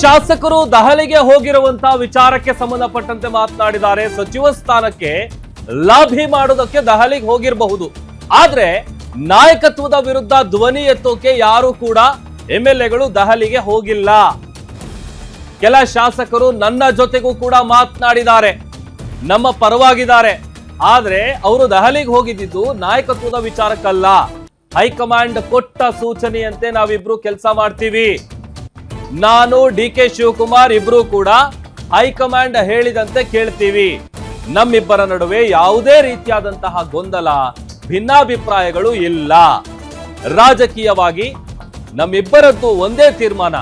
ಶಾಸಕರು ದಹಲಿಗೆ ಹೋಗಿರುವಂತ ವಿಚಾರಕ್ಕೆ ಸಂಬಂಧಪಟ್ಟಂತೆ ಮಾತನಾಡಿದ್ದಾರೆ. ಸಚಿವ ಸ್ಥಾನಕ್ಕೆ ಲಾಭಿ ಮಾಡೋದಕ್ಕೆ ದಹಲಿಗೆ ಹೋಗಿರಬಹುದು. ಆದ್ರೆ ನಾಯಕತ್ವದ ವಿರುದ್ಧ ಧ್ವನಿ ಎತ್ತೋಕೆ ಯಾರು ಕೂಡ ಎಂ ಎಲ್ ಎಗಳು ದಹಲಿಗೆ ಹೋಗಿಲ್ಲ. ಕೆಲ ಶಾಸಕರು ನನ್ನ ಜೊತೆಗೂ ಕೂಡ ಮಾತನಾಡಿದ್ದಾರೆ. ನಮ್ಮ ಪರವಾಗಿದ್ದಾರೆ. ಆದ್ರೆ ಅವರು ದಹಲಿಗೆ ಹೋಗಿದ್ದಿದ್ದು ನಾಯಕತ್ವದ ವಿಚಾರಕ್ಕಲ್ಲ. ಹೈಕಮಾಂಡ್ ಕೊಟ್ಟ ಸೂಚನೆಯಂತೆ ನಾವಿಬ್ರು ಕೆಲಸ ಮಾಡ್ತೀವಿ. ನಾನು ಡಿ ಕೆ ಶಿವಕುಮಾರ್ ಇಬ್ರು ಕೂಡ ಹೈಕಮಾಂಡ್ ಹೇಳಿದಂತೆ ಕೇಳ್ತೀವಿ. ನಮ್ಮಿಬ್ಬರ ನಡುವೆ ಯಾವುದೇ ರೀತಿಯಾದಂತಹ ಗೊಂದಲ, ಭಿನ್ನಾಭಿಪ್ರಾಯಗಳು ಇಲ್ಲ. ರಾಜಕೀಯವಾಗಿ ನಮ್ಮಿಬ್ಬರದ್ದು ಒಂದೇ ತೀರ್ಮಾನ.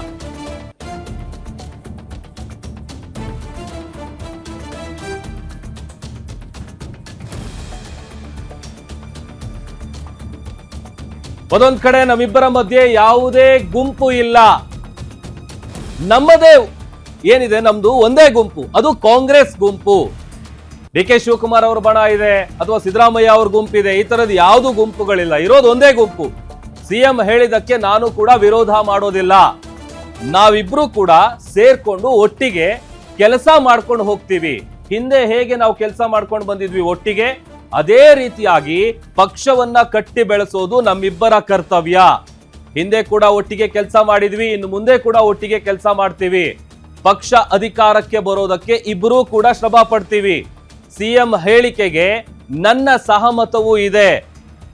ಒಂದೊಂದ್ ಕಡೆ ನಮ್ಮಿಬ್ಬರ ಮಧ್ಯೆ ಯಾವುದೇ ಗುಂಪು ಇಲ್ಲ. ನಮ್ಮದೇ ಏನಿದೆ ನಮ್ದು ಒಂದೇ ಗುಂಪು, ಅದು ಕಾಂಗ್ರೆಸ್ ಗುಂಪು. ಡಿ ಕೆ ಶಿವಕುಮಾರ್ ಅವ್ರ ಬಣ ಇದೆ, ಅಥವಾ ಸಿದ್ದರಾಮಯ್ಯ ಅವ್ರ ಗುಂಪಿದೆ ಈ ತರದ ಯಾವುದು ಗುಂಪುಗಳಿಲ್ಲ, ಇರೋದು ಒಂದೇ ಗುಂಪು. ಸಿಎಂ ಹೇಳಿದಕ್ಕೆ ನಾನು ಕೂಡ ವಿರೋಧ ಮಾಡೋದಿಲ್ಲ. ನಾವಿಬ್ರು ಕೂಡ ಸೇರ್ಕೊಂಡು ಒಟ್ಟಿಗೆ ಕೆಲಸ ಮಾಡ್ಕೊಂಡು ಹೋಗ್ತೀವಿ. ಹಿಂದೆ ಹೇಗೆ ನಾವು ಕೆಲಸ ಮಾಡ್ಕೊಂಡು ಬಂದಿದ್ವಿ ಒಟ್ಟಿಗೆ, ಅದೇ ರೀತಿಯಾಗಿ ಪಕ್ಷವನ್ನ ಕಟ್ಟಿ ಬೆಳೆಸೋದು ನಮ್ಮಿಬ್ಬರ ಕರ್ತವ್ಯ. ಹಿಂದೆ ಕೂಡ ಒಟ್ಟಿಗೆ ಕೆಲಸ ಮಾಡಿದ್ವಿ, ಇನ್ನು ಮುಂದೆ ಕೂಡ ಒಟ್ಟಿಗೆ ಕೆಲಸ ಮಾಡ್ತೀವಿ. ಪಕ್ಷ ಅಧಿಕಾರಕ್ಕೆ ಬರೋದಕ್ಕೆ ಇಬ್ಬರೂ ಕೂಡ ಶ್ರಮ ಪಡ್ತೀವಿ. ಸಿಎಂ ಹೇಳಿಕೆಗೆ ನನ್ನ ಸಹಮತವೂ ಇದೆ.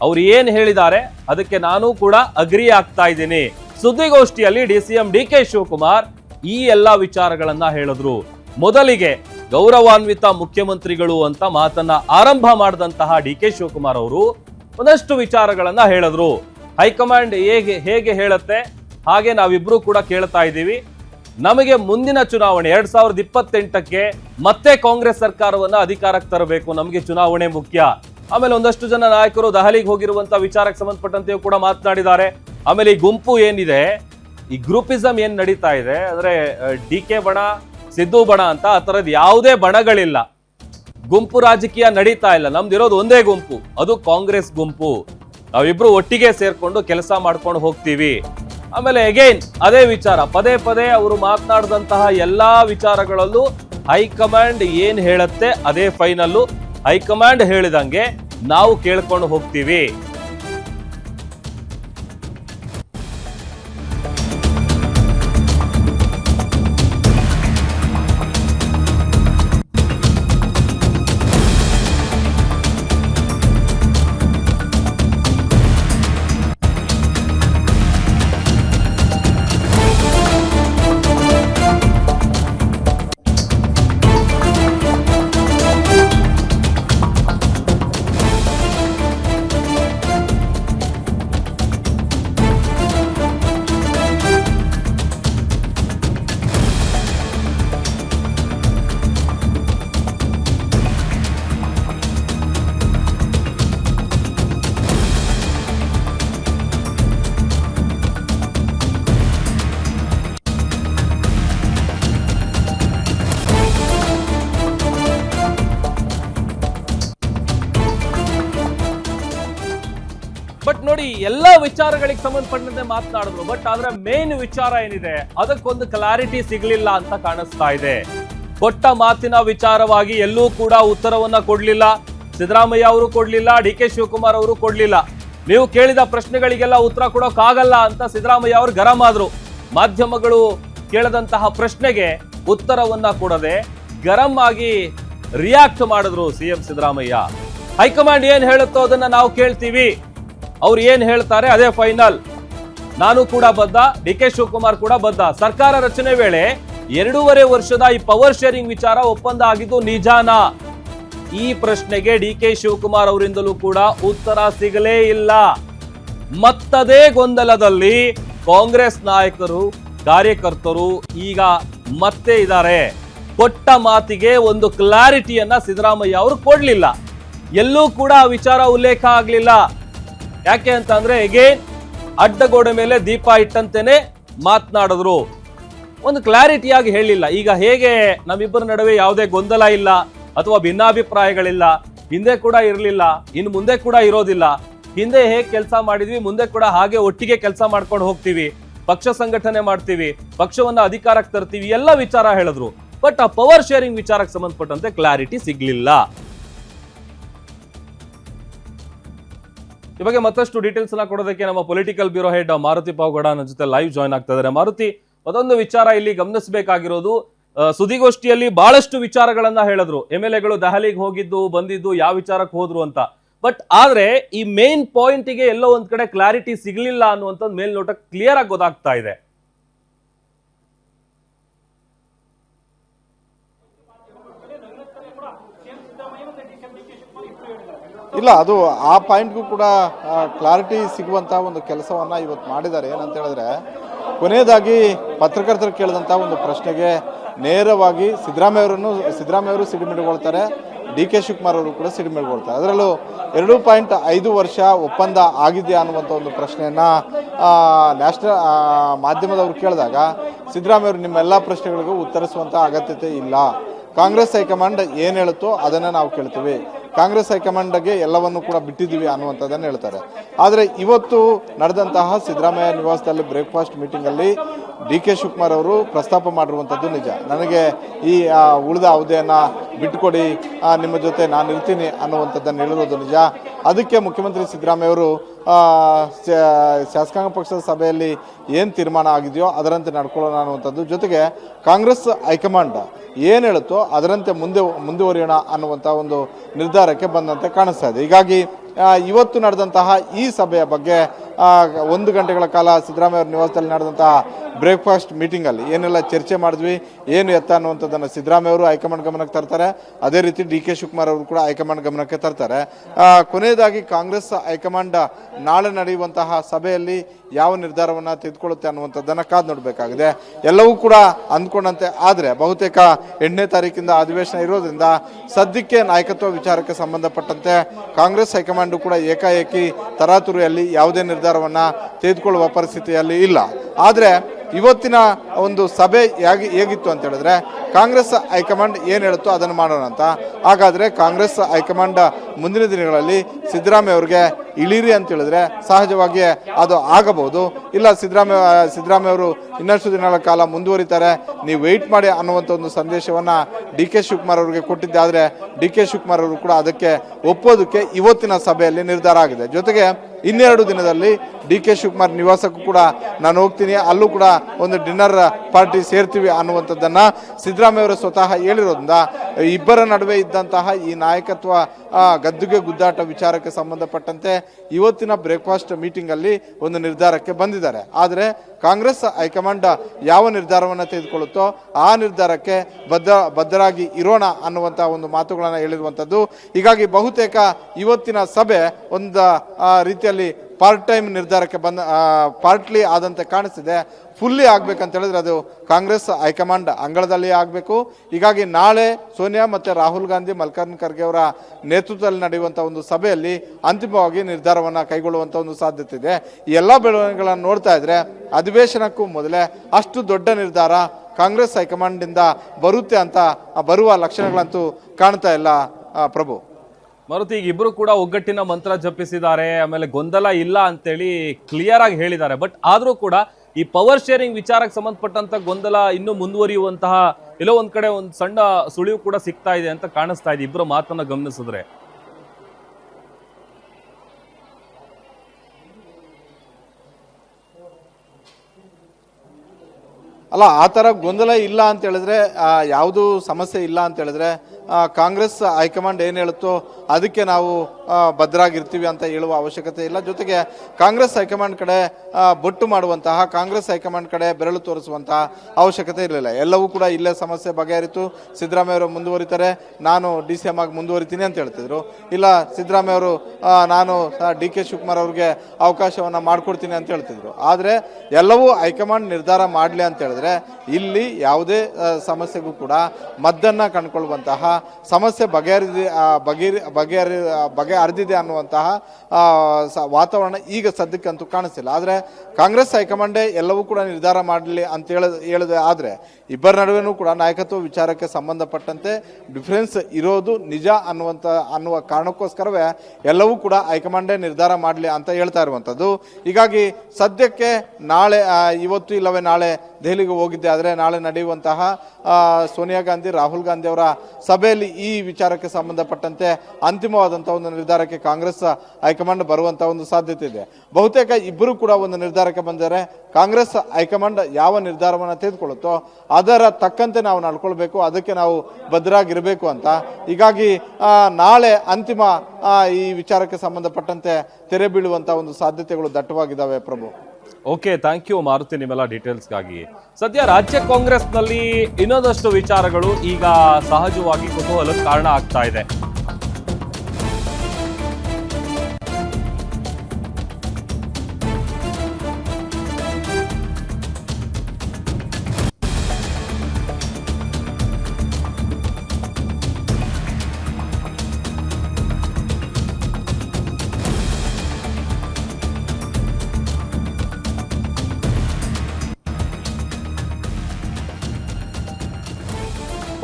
ಅವ್ರು ಏನ್ ಹೇಳಿದ್ದಾರೆ, ಅದಕ್ಕೆ ನಾನು ಕೂಡ ಅಗ್ರಿ ಆಗ್ತಾ ಇದ್ದೀನಿ. ಸುದ್ದಿಗೋಷ್ಠಿಯಲ್ಲಿ D C M D K Shivakumar ಈ ಎಲ್ಲ ವಿಚಾರಗಳನ್ನ ಹೇಳಿದ್ರು. ಮೊದಲಿಗೆ ಗೌರವಾನ್ವಿತ ಮುಖ್ಯಮಂತ್ರಿಗಳು ಅಂತ ಮಾತನ್ನ ಆರಂಭ ಮಾಡಿದಂತಹ ಡಿ ಕೆ ಶಿವಕುಮಾರ್ ಅವರು ಒಂದಷ್ಟು ವಿಚಾರಗಳನ್ನ ಹೇಳಿದ್ರು. ಹೈಕಮಾಂಡ್ ಹೇಗೆ ಹೇಗೆ ಹೇಳುತ್ತೆ ಹಾಗೆ ನಾವಿಬ್ಬರೂ ಕೂಡ ಕೇಳ್ತಾ ಇದ್ದೀವಿ. ನಮಗೆ ಮುಂದಿನ ಚುನಾವಣೆ ಎರಡ್ ಸಾವಿರದ ಇಪ್ಪತ್ತೆಂಟಕ್ಕೆ ಮತ್ತೆ ಕಾಂಗ್ರೆಸ್ ಸರ್ಕಾರವನ್ನು ಅಧಿಕಾರಕ್ಕೆ ತರಬೇಕು. ನಮಗೆ ಚುನಾವಣೆ ಮುಖ್ಯ. ಆಮೇಲೆ ಒಂದಷ್ಟು ಜನ ನಾಯಕರು ದಹಲಿಗೆ ಹೋಗಿರುವಂತಹ ವಿಚಾರಕ್ಕೆ ಸಂಬಂಧಪಟ್ಟಂತೆಯೂ ಕೂಡ ಮಾತನಾಡಿದ್ದಾರೆ. ಆಮೇಲೆ ಈ ಗುಂಪು ಏನಿದೆ, ಈ ಗ್ರೂಪಿಸಮ್ ಏನ್ ನಡೀತಾ ಇದೆ, ಅಂದ್ರೆ ಡಿ ಕೆ ಬಣ, ಸಿದ್ದು ಬಣ ಅಂತ ಆ ಥರದ್ದು ಯಾವುದೇ ಬಣಗಳಿಲ್ಲ. ಗುಂಪು ರಾಜಕೀಯ ನಡೀತಾ ಇಲ್ಲ. ನಮ್ದಿರೋದು ಒಂದೇ ಗುಂಪು. ಅದು ಕಾಂಗ್ರೆಸ್ ಗುಂಪು. ನಾವಿಬ್ರು ಒಟ್ಟಿಗೆ ಸೇರ್ಕೊಂಡು ಕೆಲಸ ಮಾಡ್ಕೊಂಡು ಹೋಗ್ತೀವಿ. ಆಮೇಲೆ ಅಗೈನ್ ಅದೇ ವಿಚಾರ. ಪದೇ ಪದೇ ಅವರು ಮಾತನಾಡಿದಂತಹ ಎಲ್ಲಾ ವಿಚಾರಗಳಲ್ಲೂ ಹೈಕಮಾಂಡ್ ಏನ್ ಹೇಳುತ್ತೆ, ಅದೇ ಫೈನಲ್ಲು ಹೈಕಮಾಂಡ್ ಹೇಳಿದಂಗೆ ನಾವು ಕೇಳ್ಕೊಂಡು ಹೋಗ್ತೀವಿ. ಎಲ್ಲಾ ವಿಚಾರಗಳಿಗೆ ಸಂಬಂಧಪಟ್ಟಂತೆ ಮಾತನಾಡಿದ್ರು. ಬಟ್ ಅದರ ಮೇನ್ ವಿಚಾರ ಏನಿದೆ? ಅದಕ್ಕೊಂದು ಕ್ಲಾರಿಟಿ ಸಿಗಲಿಲ್ಲ ಅಂತ ಕಾಣಿಸ್ತಾ ಇದೆ. ಕೊಟ್ಟ ಮಾತಿನ ವಿಚಾರವಾಗಿ ಎಲ್ಲೂ ಕೂಡ ಉತ್ತರವನ್ನ ಕೊಡ್ಲಿಲ್ಲ. ಸಿದ್ದರಾಮಯ್ಯ ಅವರು ಕೊಡ್ಲಿಲ್ಲ, ಡಿ ಕೆ ಶಿವಕುಮಾರ್ ಅವರು ಕೊಡ್ಲಿಲ್ಲ. ನೀವು ಕೇಳಿದ ಪ್ರಶ್ನೆಗಳಿಗೆಲ್ಲ ಉತ್ತರ ಕೊಡೋಕ್ಕಾಗಲ್ಲ ಅಂತ ಸಿದ್ದರಾಮಯ್ಯ ಅವರು ಗರಂ ಆದ್ರು. ಮಾಧ್ಯಮಗಳು ಕೇಳದಂತಹ ಪ್ರಶ್ನೆಗೆ ಉತ್ತರವನ್ನ ಕೊಡದೆ ಗರಂ ಆಗಿ ರಿಯಾಕ್ಟ್ ಮಾಡಿದ್ರು ಸಿಎಂ ಸಿದ್ದರಾಮಯ್ಯ. ಹೈಕಮಾಂಡ್ ಏನು ಹೇಳುತ್ತೋ ಅದನ್ನ ನಾವು ಕೇಳ್ತೀವಿ. ಅವ್ರು ಏನ್ ಹೇಳ್ತಾರೆ ಅದೇ ಫೈನಲ್. ನಾನು ಕೂಡ ಬದ್ದ, ಡಿ ಕೆ ಶಿವಕುಮಾರ್ ಕೂಡ ಬದ್ದ. ಸರ್ಕಾರ ರಚನೆ ವೇಳೆ ಎರಡೂವರೆ ವರ್ಷದ ಈ ಪವರ್ ಶೇರಿಂಗ್ ವಿಚಾರ ಒಪ್ಪಂದ ಆಗಿದ್ದು ನಿಜಾನ? ಈ ಪ್ರಶ್ನೆಗೆ ಡಿ ಕೆ ಶಿವಕುಮಾರ್ ಅವರಿಂದಲೂ ಕೂಡ ಉತ್ತರ ಸಿಗಲೇ ಇಲ್ಲ. ಮತ್ತದೇ ಗೊಂದಲದಲ್ಲಿ ಕಾಂಗ್ರೆಸ್ ನಾಯಕರು, ಕಾರ್ಯಕರ್ತರು ಈಗ ಮತ್ತೆ ಇದ್ದಾರೆ. ಕೊಟ್ಟ ಮಾತಿಗೆ ಒಂದು ಕ್ಲಾರಿಟಿಯನ್ನ ಸಿದ್ದರಾಮಯ್ಯ ಅವರು ಕೊಡಲಿಲ್ಲ. ಎಲ್ಲೂ ಕೂಡ ಆ ವಿಚಾರ ಉಲ್ಲೇಖ ಆಗ್ಲಿಲ್ಲ. ಯಾಕೆ ಅಂತ ಅಂದ್ರೆ ಎಗೇನ್ ಅಡ್ಡಗೋಡೆ ಮೇಲೆ ದೀಪ ಇಟ್ಟಂತೆನೆ ಮಾತನಾಡಿದ್ರು. ಒಂದು ಕ್ಲಾರಿಟಿಯಾಗಿ ಹೇಳಿಲ್ಲ. ಈಗ ಹೇಗೆ ನಮ್ಮಿಬ್ಬರ ನಡುವೆ ಯಾವುದೇ ಗೊಂದಲ ಇಲ್ಲ, ಅಥವಾ ಭಿನ್ನಾಭಿಪ್ರಾಯಗಳಿಲ್ಲ, ಹಿಂದೆ ಕೂಡ ಇರಲಿಲ್ಲ ಇನ್ನು ಮುಂದೆ ಕೂಡ ಇರೋದಿಲ್ಲ, ಹಿಂದೆ ಹೇಗೆ ಕೆಲಸ ಮಾಡಿದ್ವಿ, ಮುಂದೆ ಕೂಡ ಹಾಗೆ ಒಟ್ಟಿಗೆ ಕೆಲಸ ಮಾಡ್ಕೊಂಡು ಹೋಗ್ತೀವಿ, ಪಕ್ಷ ಸಂಘಟನೆ ಮಾಡ್ತೀವಿ, ಪಕ್ಷವನ್ನ ಅಧಿಕಾರಕ್ಕೆ ತರ್ತೀವಿ, ಎಲ್ಲ ವಿಚಾರ ಹೇಳಿದ್ರು. ಬಟ್ ಆ ಪವರ್ ಶೇರಿಂಗ್ ವಿಚಾರಕ್ಕೆ ಸಂಬಂಧಪಟ್ಟಂತೆ ಕ್ಲಾರಿಟಿ ಸಿಗ್ಲಿಲ್ಲ. ಬಗ್ಗೆ ಮತ್ತಷ್ಟು ಡೀಟೇಲ್ಸ್ ಎಲ್ಲ ಕೊಡೋದಕ್ಕೆ ನಮ್ಮ political bureau head Maruti Pavagowda ನನ್ನ ಜೊತೆ ಲೈವ್ ಜಾಯ್ನ್ ಆಗ್ತಾ ಇದ್ದಾರೆ. ಮಾರುತಿ, ಮತ್ತೊಂದು ವಿಚಾರ ಇಲ್ಲಿ ಗಮನಿಸಬೇಕಾಗಿರೋದು ಸುದ್ದಿಗೋಷ್ಠಿಯಲ್ಲಿ ಬಹಳಷ್ಟು ವಿಚಾರಗಳನ್ನ ಹೇಳಿದ್ರು. ಎಂ ಎಲ್ ಎಗಳು ದೆಹಲಿಗೆ ಹೋಗಿದ್ದು, ಬಂದಿದ್ದು, ಯಾವ ವಿಚಾರಕ್ಕೆ ಹೋದ್ರು ಅಂತ. ಬಟ್ ಆದ್ರೆ ಈ ಮೇನ್ ಪಾಯಿಂಟಿಗೆ ಎಲ್ಲೋ ಒಂದ್ ಕಡೆ ಕ್ಲಾರಿಟಿ ಸಿಗ್ಲಿಲ್ಲ ಅನ್ನುವಂಥದ್ದು ಮೇಲ್ನೋಟ ಕ್ಲಿಯರ್ ಆಗಿ ಗೊತ್ತಾಗ್ತಾ ಇದೆ. ಇಲ್ಲ, ಅದು ಆ ಪಾಯಿಂಟ್ಗೂ ಕೂಡ ಕ್ಲಾರಿಟಿ ಸಿಗುವಂಥ ಒಂದು ಕೆಲಸವನ್ನು ಇವತ್ತು ಮಾಡಿದ್ದಾರೆ. ಏನಂತ ಹೇಳಿದ್ರೆ, ಕೊನೆಯದಾಗಿ ಪತ್ರಕರ್ತರು ಕೇಳಿದಂಥ ಒಂದು ಪ್ರಶ್ನೆಗೆ ನೇರವಾಗಿ ಸಿದ್ದರಾಮಯ್ಯವರನ್ನು ಸಿದ್ದರಾಮಯ್ಯವರು ಸಿಡಿಮಿಡಿಗೊಳ್ತಾರೆ ಡಿ ಕೆ ಶಿವಕುಮಾರ್ ಅವರು ಕೂಡ ಸಿಡಿಮಿಡಿಗೊಳ್ತಾರೆ ಅದರಲ್ಲೂ ಎರಡು ಪಾಯಿಂಟ್ ಐದು ವರ್ಷ ಒಪ್ಪಂದ ಆಗಿದೆಯಾ ಅನ್ನುವಂಥ ಒಂದು ಪ್ರಶ್ನೆಯನ್ನು ನ್ಯಾಷನಲ್ ಮಾಧ್ಯಮದವರು ಕೇಳಿದಾಗ ಸಿದ್ದರಾಮಯ್ಯವರು ನಿಮ್ಮೆಲ್ಲ ಪ್ರಶ್ನೆಗಳಿಗೂ ಉತ್ತರಿಸುವಂಥ ಅಗತ್ಯತೆ ಇಲ್ಲ. ಕಾಂಗ್ರೆಸ್ ಹೈಕಮಾಂಡ್ ಏನು ಹೇಳುತ್ತೋ ಅದನ್ನು ನಾವು ಕೇಳ್ತೀವಿ. ಕಾಂಗ್ರೆಸ್ ಹೈಕಮಾಂಡ್ಗೆ ಎಲ್ಲವನ್ನು ಕೂಡ ಬಿಟ್ಟಿದ್ದೀವಿ ಅನ್ನುವಂಥದ್ದನ್ನು ಹೇಳ್ತಾರೆ. ಆದರೆ ಇವತ್ತು ನಡೆದಂತಹ ಸಿದ್ದರಾಮಯ್ಯ ನಿವಾಸದಲ್ಲಿ ಬ್ರೇಕ್ಫಾಸ್ಟ್ ಮೀಟಿಂಗಲ್ಲಿ ಡಿ ಕೆ ಶಿವಕುಮಾರ್ ಅವರು ಪ್ರಸ್ತಾಪ ಮಾಡಿರುವಂಥದ್ದು ನಿಜ. ನನಗೆ ಈ ಉಳಿದ ಅವಧಿಯನ್ನು ಬಿಟ್ಟುಕೊಡಿ ನಿಮ್ಮ ಜೊತೆ ನಾನು ಇರ್ತೀನಿ ಅನ್ನುವಂಥದ್ದನ್ನು ಹೇಳಿರೋದು ನಿಜ. ಅದಕ್ಕೆ ಮುಖ್ಯಮಂತ್ರಿ ಸಿದ್ದರಾಮಯ್ಯವರು ಆ, ಶ- ಶಾಸಕಾಂಗ ಪಕ್ಷದ ಸಭೆಯಲ್ಲಿ ಏನು ತೀರ್ಮಾನ ಆಗಿದೆಯೋ ಅದರಂತೆ ನಡ್ಕೊಳ್ಳೋಣ ಅನ್ನುವಂಥದ್ದು. ಜೊತೆಗೆ ಕಾಂಗ್ರೆಸ್ ಹೈಕಮಾಂಡ್ ಏನು ಹೇಳುತ್ತೋ ಅದರಂತೆ ಮುಂದೆ, ಮುಂದುವರಿಯೋಣ ಅನ್ನುವಂಥ ಒಂದು ನಿರ್ಧಾರಕ್ಕೆ ಬಂದಂತೆ ಕಾಣಿಸ್ತಾ ಇದೆ. ಹೀಗಾಗಿ ಇವತ್ತು ನಡೆದಂತಹ ಈ ಸಭೆಯ ಬಗ್ಗೆ ಒಂದು ಗಂಟೆಗಳ ಕಾಲ ಸಿದ್ದರಾಮಯ್ಯ ಅವರ ನಿವಾಸದಲ್ಲಿ ನಡೆದಂತಹ ಬ್ರೇಕ್ಫಾಸ್ಟ್ ಮೀಟಿಂಗಲ್ಲಿ ಏನೆಲ್ಲ ಚರ್ಚೆ ಮಾಡಿದ್ವಿ, ಏನು ಎತ್ತ ಅನ್ನುವಂಥದ್ದನ್ನು ಸಿದ್ದರಾಮಯ್ಯ ಅವರು ಹೈಕಮಾಂಡ್ ಗಮನಕ್ಕೆ ತರ್ತಾರೆ. ಅದೇ ರೀತಿ ಡಿ ಕೆ ಶಿವಕುಮಾರ್ ಅವರು ಕೂಡ ಹೈಕಮಾಂಡ್ ಗಮನಕ್ಕೆ ತರ್ತಾರೆ. ಕೊನೆಯದಾಗಿ ಕಾಂಗ್ರೆಸ್ ಹೈಕಮಾಂಡ್ ನಾಳೆ ನಡೆಯುವಂತಹ ಸಭೆಯಲ್ಲಿ ಯಾವ ನಿರ್ಧಾರವನ್ನು ತೆಗೆದುಕೊಳ್ಳುತ್ತೆ ಅನ್ನುವಂಥದ್ದನ್ನು ಕಾದು ನೋಡಬೇಕಾಗಿದೆ. ಎಲ್ಲವೂ ಕೂಡ ಅಂದ್ಕೊಂಡಂತೆ. ಆದರೆ ಬಹುತೇಕ ಎಂಟನೇ ತಾರೀಕಿಂದ ಅಧಿವೇಶನ ಇರೋದ್ರಿಂದ ಸದ್ಯಕ್ಕೆ ನಾಯಕತ್ವ ವಿಚಾರಕ್ಕೆ ಸಂಬಂಧಪಟ್ಟಂತೆ ಕಾಂಗ್ರೆಸ್ ಹೈಕಮಾಂಡು ಕೂಡ ಏಕಾಏಕಿ ತರಾತುರಿಯಲ್ಲಿ ಯಾವುದೇ ನಿರ್ಧಾರವನ್ನು ತೆಗೆದುಕೊಳ್ಳುವ ಪರಿಸ್ಥಿತಿಯಲ್ಲಿ ಇಲ್ಲ. ಆದರೆ ಇವತ್ತಿನ ಒಂದು ಸಭೆ ಹೇಗೆ ಹೇಗಿತ್ತು ಅಂತ ಹೇಳಿದ್ರೆ, ಕಾಂಗ್ರೆಸ್ ಹೈಕಮಾಂಡ್ ಏನು ಹೇಳುತ್ತೋ ಅದನ್ನು ಮಾಡೋಣ ಅಂತ. ಹಾಗಾದರೆ ಕಾಂಗ್ರೆಸ್ ಹೈಕಮಾಂಡ್ ಮುಂದಿನ ದಿನಗಳಲ್ಲಿ ಸಿದ್ದರಾಮಯ್ಯ ಅವ್ರಿಗೆ ಇಳಿರಿ ಅಂತ ಹೇಳಿದ್ರೆ ಸಹಜವಾಗಿ ಅದು ಆಗಬಹುದು. ಇಲ್ಲ ಸಿದ್ದರಾಮಯ್ಯ ಸಿದ್ದರಾಮಯ್ಯ ಅವರು ಇನ್ನಷ್ಟು ದಿನಗಳ ಕಾಲ ಮುಂದುವರಿತಾರೆ. ನೀವು ವೆಯ್ಟ್ ಮಾಡಿ ಅನ್ನುವಂಥ ಒಂದು ಸಂದೇಶವನ್ನು ಡಿ ಕೆ ಶಿವಕುಮಾರ್ ಅವರಿಗೆ ಕೊಟ್ಟಿದ್ದೆ. ಆದರೆ ಡಿ ಕೆ ಶಿವಕುಮಾರ್ ಅವರು ಕೂಡ ಅದಕ್ಕೆ ಒಪ್ಪೋದಕ್ಕೆ ಇವತ್ತಿನ ಸಭೆಯಲ್ಲಿ ನಿರ್ಧಾರ ಆಗಿದೆ. ಜೊತೆಗೆ ಇನ್ನೆರಡು ದಿನದಲ್ಲಿ ಡಿ ಕೆ ಶಿವಕುಮಾರ್ ನಿವಾಸಕ್ಕೂ ಕೂಡ ನಾನು ಹೋಗ್ತೀನಿ. ಅಲ್ಲೂ ಕೂಡ ಒಂದು ಡಿನ್ನರ್ ಪಾರ್ಟಿ ಸೇರ್ತೀವಿ ಅನ್ನುವಂಥದ್ದನ್ನು ಸಿದ್ದರಾಮಯ್ಯ ಅವರು ಸ್ವತಃ ಹೇಳಿರೋದ್ರಿಂದ, ಇಬ್ಬರ ನಡುವೆ ಇದ್ದಂತಹ ಈ ನಾಯಕತ್ವ ಗದ್ದುಗೆ ಗುದ್ದಾಟ ವಿಚಾರಕ್ಕೆ ಸಂಬಂಧಪಟ್ಟಂತೆ ಇವತ್ತಿನ ಬ್ರೇಕ್ಫಾಸ್ಟ್ ಮೀಟಿಂಗಲ್ಲಿ ಒಂದು ನಿರ್ಧಾರಕ್ಕೆ ಬಂದಿದ್ದಾರೆ. ಆದರೆ ಕಾಂಗ್ರೆಸ್ ಹೈಕಮಾಂಡ್ ಯಾವ ನಿರ್ಧಾರವನ್ನು ತೆಗೆದುಕೊಳ್ಳುತ್ತೋ ಆ ನಿರ್ಧಾರಕ್ಕೆ ಬದ್ಧ, ಬದ್ಧರಾಗಿ ಇರೋಣ ಅನ್ನುವಂಥ ಒಂದು ಮಾತುಗಳನ್ನು ಹೇಳಿರುವಂಥದ್ದು. ಹೀಗಾಗಿ ಬಹುತೇಕ ಇವತ್ತಿನ ಸಭೆ ಒಂದು ರೀತಿಯಲ್ಲಿ ಪಾರ್ಟ್ ಟೈಮ್ ನಿರ್ಧಾರಕ್ಕೆ ಬಂದ ಪಾರ್ಟ್ಲಿ ಆದಂತೆ ಕಾಣಿಸ್ತಿದೆ. ಫುಲ್ಲಿ ಆಗ್ಬೇಕಂತ ಹೇಳಿದ್ರೆ ಅದು ಕಾಂಗ್ರೆಸ್ ಹೈಕಮಾಂಡ್ ಅಂಗಳದಲ್ಲಿ ಆಗಬೇಕು. ಹೀಗಾಗಿ ನಾಳೆ ಸೋನಿಯಾ ಮತ್ತು ರಾಹುಲ್ ಗಾಂಧಿ ಮಲ್ಕರ್ನ್ ಖರ್ಗೆ ಅವರ ನೇತೃತ್ವದಲ್ಲಿ ನಡೆಯುವಂಥ ಒಂದು ಸಭೆಯಲ್ಲಿ ಅಂತಿಮವಾಗಿ ನಿರ್ಧಾರವನ್ನು ಕೈಗೊಳ್ಳುವಂಥ ಒಂದು ಸಾಧ್ಯತೆ ಇದೆ. ಈ ಎಲ್ಲ ಬೆಳವಣಿಗೆಗಳನ್ನು ನೋಡ್ತಾ ಇದ್ರೆ ಅಧಿವೇಶನಕ್ಕೂ ಮೊದಲೇ ಅಷ್ಟು ದೊಡ್ಡ ನಿರ್ಧಾರ ಕಾಂಗ್ರೆಸ್ ಹೈಕಮಾಂಡಿಂದ ಬರುತ್ತೆ ಅಂತ ಬರುವ ಲಕ್ಷಣಗಳಂತೂ ಕಾಣ್ತಾ ಇಲ್ಲ ಪ್ರಭು. ಮಾರುತಿ ಈಗ ಇಬ್ರು ಕೂಡ ಒಗ್ಗಟ್ಟಿನ ಮಂತ್ರ ಜಪಿಸಿದ್ದಾರೆ, ಆಮೇಲೆ ಗೊಂದಲ ಇಲ್ಲ ಅಂತೇಳಿ ಕ್ಲಿಯರ್ ಆಗಿ ಹೇಳಿದ್ದಾರೆ. ಬಟ್ ಆದ್ರೂ ಕೂಡ ಈ ಪವರ್ ಶೇರಿಂಗ್ ವಿಚಾರಕ್ಕೆ ಸಂಬಂಧಪಟ್ಟಂತ ಗೊಂದಲ ಇನ್ನೂ ಮುಂದುವರಿಯುವಂತಹ ಎಲ್ಲೋ ಒಂದ್ ಕಡೆ ಒಂದು ಸಣ್ಣ ಸುಳಿವು ಕೂಡ ಸಿಗ್ತಾ ಇದೆ ಅಂತ ಕಾಣಿಸ್ತಾ ಇದೆ. ಇಬ್ಬರು ಮಾತನ್ನ ಗಮನಿಸಿದ್ರೆ. ಅಲ್ಲ, ಆ ಥರ ಗೊಂದಲ ಇಲ್ಲ ಅಂತ ಹೇಳಿದ್ರೆ ಯಾವುದು ಸಮಸ್ಯೆ ಇಲ್ಲ ಅಂತ ಹೇಳಿದ್ರೆ ಕಾಂಗ್ರೆಸ್ ಹೈಕಮಾಂಡ್ ಏನು ಹೇಳುತ್ತೋ ಅದಕ್ಕೆ ನಾವು ಭದ್ರಾಗಿರ್ತೀವಿ ಅಂತ ಹೇಳುವ ಅವಶ್ಯಕತೆ ಇಲ್ಲ. ಜೊತೆಗೆ ಕಾಂಗ್ರೆಸ್ ಹೈಕಮಾಂಡ್ ಕಡೆ ಬೊಟ್ಟು ಮಾಡುವಂತಹ, ಕಾಂಗ್ರೆಸ್ ಹೈಕಮಾಂಡ್ ಕಡೆ ಬೆರಳು ತೋರಿಸುವಂತಹ ಅವಶ್ಯಕತೆ ಇರಲಿಲ್ಲ. ಎಲ್ಲವೂ ಕೂಡ ಇಲ್ಲೇ ಸಮಸ್ಯೆ ಬಗೆಹರಿತು. ಸಿದ್ದರಾಮಯ್ಯ ಅವರು ಮುಂದುವರಿತಾರೆ. ನಾನು ಡಿ ಸಿ ಎಂ ಆಗಿ ಮುಂದುವರಿತೀನಿ ಅಂತ ಹೇಳ್ತಿದ್ರು. ಇಲ್ಲ, ಸಿದ್ದರಾಮಯ್ಯ ಅವರು ನಾನು ಡಿ ಕೆ ಶಿವಕುಮಾರ್ ಅವ್ರಿಗೆ ಅವಕಾಶವನ್ನು ಮಾಡಿಕೊಡ್ತೀನಿ ಅಂತ ಹೇಳ್ತಿದ್ರು. ಆದರೆ ಎಲ್ಲವೂ ಹೈಕಮಾಂಡ್ ನಿರ್ಧಾರ ಮಾಡಲಿ ಅಂತ ಹೇಳಿದ್ರೆ ಇಲ್ಲಿ ಯಾವುದೇ ಸಮಸ್ಯೆಗೂ ಕೂಡ ಮದ್ದನ್ನು ಕಂಡುಕೊಳ್ಳುವಂತಹ, ಸಮಸ್ಯೆ ಬಗೆಹರಿದ ಬಗೆ ಬಗೆಹರಿ ಬಗೆ ಹರಿದಿದೆ ಅನ್ನುವಂತಹ ವಾತಾವರಣ ಈಗ ಸದ್ಯಕ್ಕಂತೂ ಕಾಣಿಸ್ತಿಲ್ಲ. ಆದರೆ ಕಾಂಗ್ರೆಸ್ ಹೈಕಮಾಂಡೇ ಎಲ್ಲವೂ ಕೂಡ ನಿರ್ಧಾರ ಮಾಡಲಿ ಅಂತ ಹೇಳ, ಹೇಳಿದೆ ಆದರೆ ಇಬ್ಬರ ನಡುವೆನೂ ಕೂಡ ನಾಯಕತ್ವ ವಿಚಾರಕ್ಕೆ ಸಂಬಂಧಪಟ್ಟಂತೆ ಡಿಫರೆನ್ಸ್ ಇರೋದು ನಿಜ ಅನ್ನುವಂಥ ಅನ್ನುವ ಕಾರಣಕ್ಕೋಸ್ಕರವೇ ಎಲ್ಲವೂ ಕೂಡ ಹೈಕಮಾಂಡೇ ನಿರ್ಧಾರ ಮಾಡಲಿ ಅಂತ ಹೇಳ್ತಾ ಇರುವಂಥದ್ದು. ಹೀಗಾಗಿ ಸದ್ಯಕ್ಕೆ ನಾಳೆ ಇವತ್ತು ಇಲ್ಲವೇ ನಾಳೆ ದೆಹಲಿಗೆ ಹೋಗಿದ್ದೆ. ಆದರೆ ನಾಳೆ ನಡೆಯುವಂತಹ ಸೋನಿಯಾ ಗಾಂಧಿ, ರಾಹುಲ್ ಗಾಂಧಿ ಅವರ ಸಭೆಯಲ್ಲಿ ಈ ವಿಚಾರಕ್ಕೆ ಸಂಬಂಧಪಟ್ಟಂತೆ ಅಂತಿಮವಾದಂಥ ಒಂದು ನಿರ್ಧಾರಕ್ಕೆ ಕಾಂಗ್ರೆಸ್, ಹೈಕಮಾಂಡ್ ಬರುವಂಥ ಒಂದು ಸಾಧ್ಯತೆ ಇದೆ. ಬಹುತೇಕ ಇಬ್ಬರು ಕೂಡ ಒಂದು ನಿರ್ಧಾರಕ್ಕೆ ಬಂದರೆ ಕಾಂಗ್ರೆಸ್, ಹೈಕಮಾಂಡ್ ಯಾವ ನಿರ್ಧಾರವನ್ನು ತೆಗೆದುಕೊಳ್ಳುತ್ತೋ ಅದರ ತಕ್ಕಂತೆ ನಾವು ನಡ್ಕೊಳ್ಬೇಕು, ಅದಕ್ಕೆ ನಾವು ಭದ್ರಾಗಿರಬೇಕು ಅಂತ. ಹೀಗಾಗಿ ನಾಳೆ ಅಂತಿಮ ಈ ವಿಚಾರಕ್ಕೆ ಸಂಬಂಧಪಟ್ಟಂತೆ ತೆರೆ ಬೀಳುವಂಥ ಒಂದು ಸಾಧ್ಯತೆಗಳು ದಟ್ಟವಾಗಿದ್ದಾವೆ Prabhu. Okay thank you Maruti, ನಿಮ್ಮೆಲ್ಲ ಡೀಟೇಲ್ಸ್ಗಾಗಿ ಸದ್ಯ ರಾಜ್ಯ ಕಾಂಗ್ರೆಸ್ನಲ್ಲಿ ಇನ್ನೊಂದಷ್ಟು ವಿಚಾರಗಳು ಈಗ ಸಹಜವಾಗಿ ಕುತೂಹಲಕ್ಕೆ ಕಾರಣ ಆಗ್ತಾ ಇದೆ.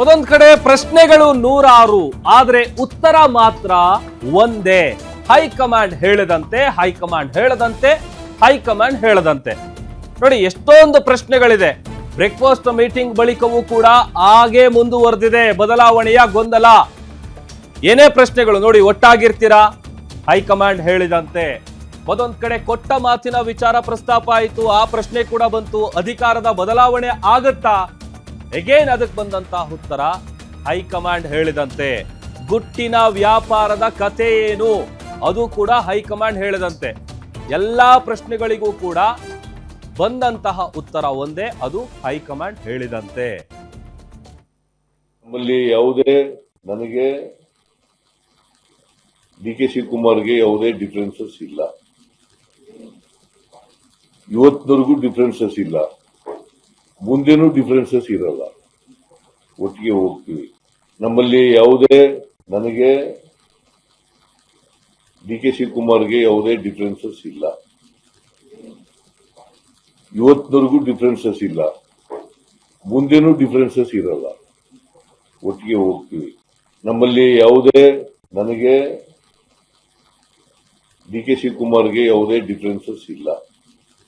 ಒಂದೊಂದ್ ಕಡೆ ಪ್ರಶ್ನೆಗಳು ನೂರಾರು, ಆದ್ರೆ ಉತ್ತರ ಮಾತ್ರ ಒಂದೇ. ಹೈಕಮಾಂಡ್ ಹೇಳಿದಂತೆ ಹೈಕಮಾಂಡ್ ಹೇಳದಂತೆ ಹೈಕಮಾಂಡ್ ಹೇಳದಂತೆ. ನೋಡಿ, ಎಷ್ಟೊಂದು ಪ್ರಶ್ನೆಗಳಿದೆ. ಬ್ರೇಕ್ಫಾಸ್ಟ್ ಮೀಟಿಂಗ್ ಬಳಿಕವೂ ಕೂಡ ಹಾಗೆ ಮುಂದುವರೆದಿದೆ. ಬದಲಾವಣೆಯ ಗೊಂದಲ. ಏನೇ ಪ್ರಶ್ನೆಗಳು ನೋಡಿ, ಒಟ್ಟಾಗಿರ್ತೀರಾ? ಹೈಕಮಾಂಡ್ ಹೇಳಿದಂತೆ. ಮತ್ತೊಂದ್ ಕಡೆ ಕೊಟ್ಟ ಮಾತಿನ ವಿಚಾರ ಪ್ರಸ್ತಾಪ ಆಯಿತು. ಆ ಪ್ರಶ್ನೆ ಕೂಡ ಬಂತು. ಅಧಿಕಾರದ ಬದಲಾವಣೆ ಆಗತ್ತಾ? ಎಗೇನ್ ಅದಕ್ಕೆ ಬಂದಂತ ಉತ್ತರ? ಹೈಕಮಾಂಡ್ ಹೇಳಿದಂತೆ. ಗುಟ್ಟಿನ ವ್ಯಾಪಾರದ ಕತೆ ಏನು? ಅದು ಕೂಡ ಹೈಕಮಾಂಡ್ ಹೇಳಿದಂತೆ. ಎಲ್ಲ ಪ್ರಶ್ನೆಗಳಿಗೂ ಕೂಡ ಬಂದಂತಹ ಉತ್ತರ ಒಂದೇ, ಅದು ಹೈಕಮಾಂಡ್ ಹೇಳಿದಂತೆ. ನಮ್ಮಲ್ಲಿ ಯಾವುದೇ, ನನಗೆ ಡಿ ಕೆ ಶಿವಕುಮಾರ್ಗೆ ಯಾವುದೇ ಡಿಫರೆನ್ಸಸ್ ಇಲ್ಲ. ಇವತ್ತಿನವರೆಗೂ ಡಿಫರೆನ್ಸಸ್ ಇಲ್ಲ. ಮುಂದೇನೂ ಡಿಫರೆನ್ಸಸ್ ಇರಲ್ಲ. ಒಟ್ಟಿಗೆ ಹೋಗ್ತೀವಿ. ನಮ್ಮಲ್ಲಿ ಯಾವುದೇ, ನನಗೆ ಡಿ ಕೆ ಶಿವಕುಮಾರ್ಗೆ ಯಾವುದೇ ಡಿಫರೆನ್ಸಸ್ ಇಲ್ಲ. ಇವತ್ತಿನವರೆಗೂ ಡಿಫರೆನ್ಸಸ್ ಇಲ್ಲ. ಮುಂದೇನೂ ಡಿಫರೆನ್ಸಸ್ ಇರಲ್ಲ. ಒಟ್ಟಿಗೆ ಹೋಗ್ತೀವಿ. ನಮ್ಮಲ್ಲಿ ಯಾವುದೇ, ನನಗೆ ಡಿ ಕೆ ಶಿವಕುಮಾರ್ಗೆ ಯಾವುದೇ ಡಿಫರೆನ್ಸಸ್ ಇಲ್ಲ.